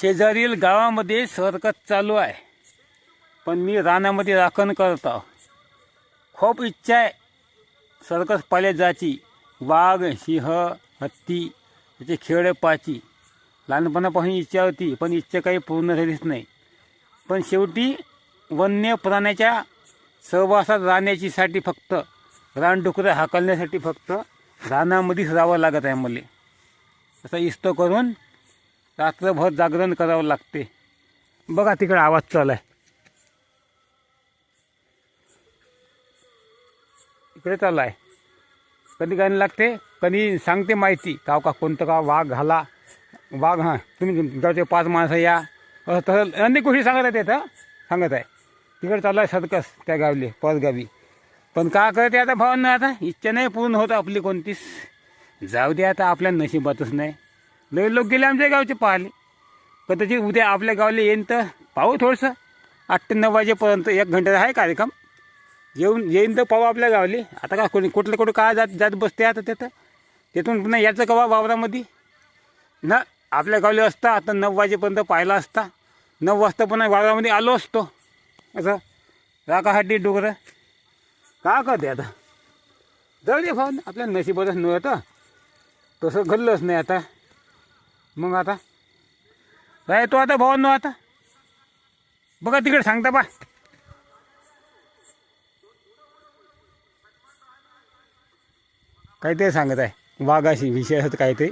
शेजारील गावामध्ये सर्कस चालू आहे. पण मी रानामध्ये राखण करत आहो. खूप इच्छा आहे सर्कस पाहिले जायची. वाघ सिंह हत्ती त्याचे खेळ पाहायची. लहानपणापासून इच्छा होती पण इच्छा काही पूर्ण झालीच नाही. पण शेवटी वन्य प्राण्याच्या सहवासात राहण्याचीसाठी फक्त रानडुकरं हाकलण्यासाठी फक्त रानामध्येच राहावं लागत आहे मला. असा इस्त करून रात्रभर जागरण करावं लागते. बघा तिकडे आवाज चालू आहे. इकडे चालू आहे. कधी गाणं लागते? कधी सांगते माहिती. काव का कोणतं का वाघ घाला. वाघ हां. तुम्ही गावचे पाच माणसं या. असं तसं अनेक गोष्टी सांगत आहेत तर सांगत आहे. तिकडे चालू आहे सर्कस त्या गावले परगावी. पण का करते आता भावांना? आता इच्छा नाही पूर्ण होत आपली कोणतीच. जाऊ दे आता आपल्या नशिबातच नाही. लय लोक गेले आमच्या गावचे पाहिले कदाचित उद्या आपल्या गावाला येईन तर पाहू थोडंसं. आठ ते नऊ वाजेपर्यंत एक घंटा आहे कार्यक्रम. येऊन येईन तर पाहू आपल्या गावले. आता का कोणी कुठलं कुठं काय जात जात बसते आता तिथं तिथून पुन्हा याचं कवा वावरामध्ये? ना आपल्या गावले असता आता नऊ वाजेपर्यंत पाहिला असता. नऊ वाजता पुन्हा वावरामध्ये आलो असतो. असं. राखासाठी डोकरं का करते आता? जाऊ दे भाऊ आपल्या नशिबातच नव्हतं तसं घडलंच नाही आता. मग आता? काय तो आता भावांनो आता? बघा तिकडे सांगता बा काहीतरी सांगत आहे. वाघाशी विषय असं काहीतरी.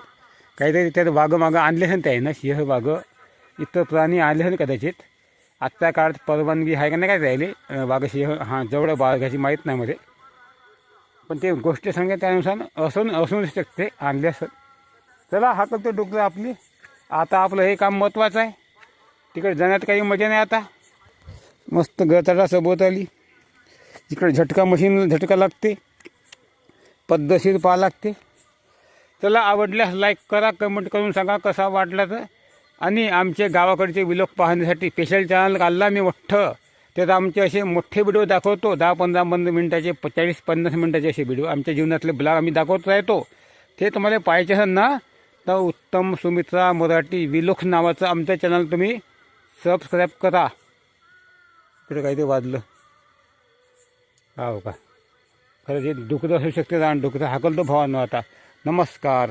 काहीतरी त्यात वाघ मागं आणले असेल ते आहे ना सिंह वाघ. इतर प्राणी आणले असेल कदाचित. आत्ता काळात परवानगी आहे का नाही काय राहिले वाघ सिंह हां जवळ वाघाची माहीत नाही मध्ये पण ते गोष्ट सांगा त्यानुसार असून असून शकते आणले असं चला हाकलतो करतो आपली. आता आपलं हे काम महत्त्वाचं आहे. तिकडे जाण्यात काही मजा नाही आता. मस्त गटारा सोबत आली. इकडे झटका मशीन झटका लागते. पद्धतशीर पाहा लागते. चला आवडल्यास लाईक करा कमेंट करून सांगा कसा वाटला तर. आणि आमचे गावाकडचे विलोक पाहण्यासाठी स्पेशल चॅनल काढला मी मोठं त्यात आमचे असे मोठे व्हिडिओ दाखवतो. दहा पंधरा पंधरा मिनटाचे चाळीस पन्नास मिनटाचे असे व्हिडिओ आमच्या जीवनातले ब्लॉग आम्ही दाखवत राहतो. ते तुम्हाला पाहायचे असेल ना तर उत्तम सुमित्रा मराठी विलोक नावाचं आमचं चॅनल तुम्ही सबस्क्राईब करा. इकडे काही ते वाजलं? हो का? खरं जे डुकरं असू शकते रान डुकरं हाकलतो भावांना आता. नमस्कार.